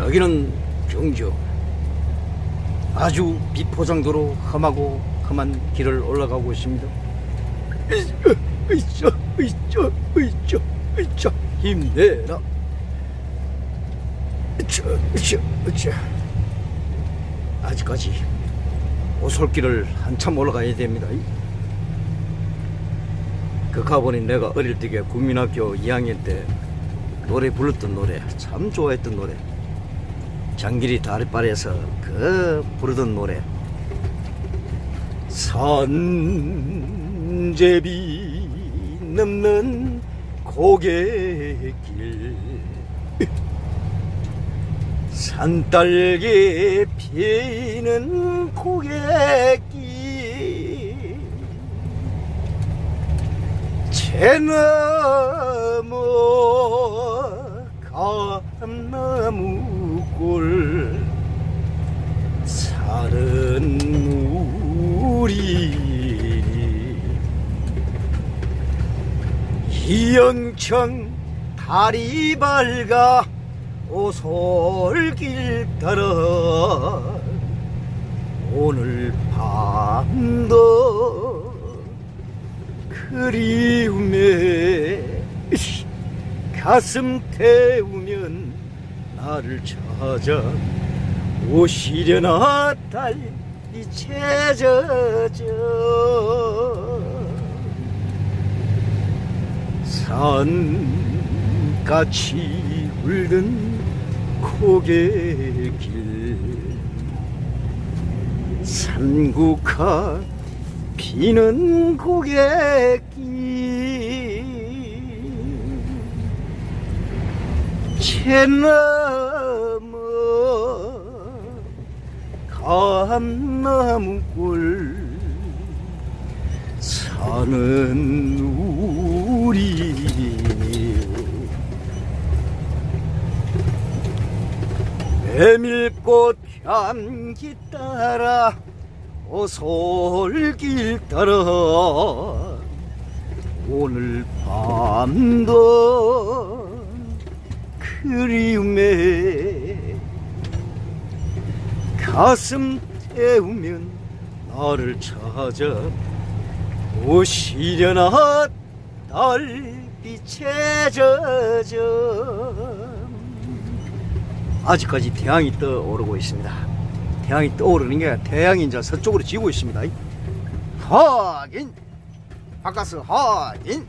여기는 경주 아주 비포장도로 험하고 험한 길을 올라가고 있습니다. 으쌰, 으쌰, 으쌰, 으쌰, 힘내라. 으쌰, 으쌰, 으쌰. 아직까지 오솔길을 한참 올라가야 됩니다. 그 가보니 내가 어릴 적에 국민학교 2학년 때 노래 불렀던 노래 참 좋아했던 노래 장길이 다리발에서 그 부르던 노래. 산제비 넘는 고갯길. 산딸기 피는 고갯길. 채나무 감 나무골 사른 우리. 이영청 다리 밝아 오솔길 따라 오늘 밤도 그리움에 가슴 태우면 나를 찾아 오시려나 달이 채져져 산같이 울던 고개길 산국화 피는 고갯길. 채나 감나무골 사는 우리 메밀꽃 향기 따라 오솔길 따라 오늘 밤도 그리움에 가슴 태우면 나를 찾아 오시려나 달빛에 젖어 아직까지 태양이 떠오르고 있습니다. 태양이 떠오르는 게 태양이 이제 서쪽으로 지고 있습니다. 확인! 바깥서 확인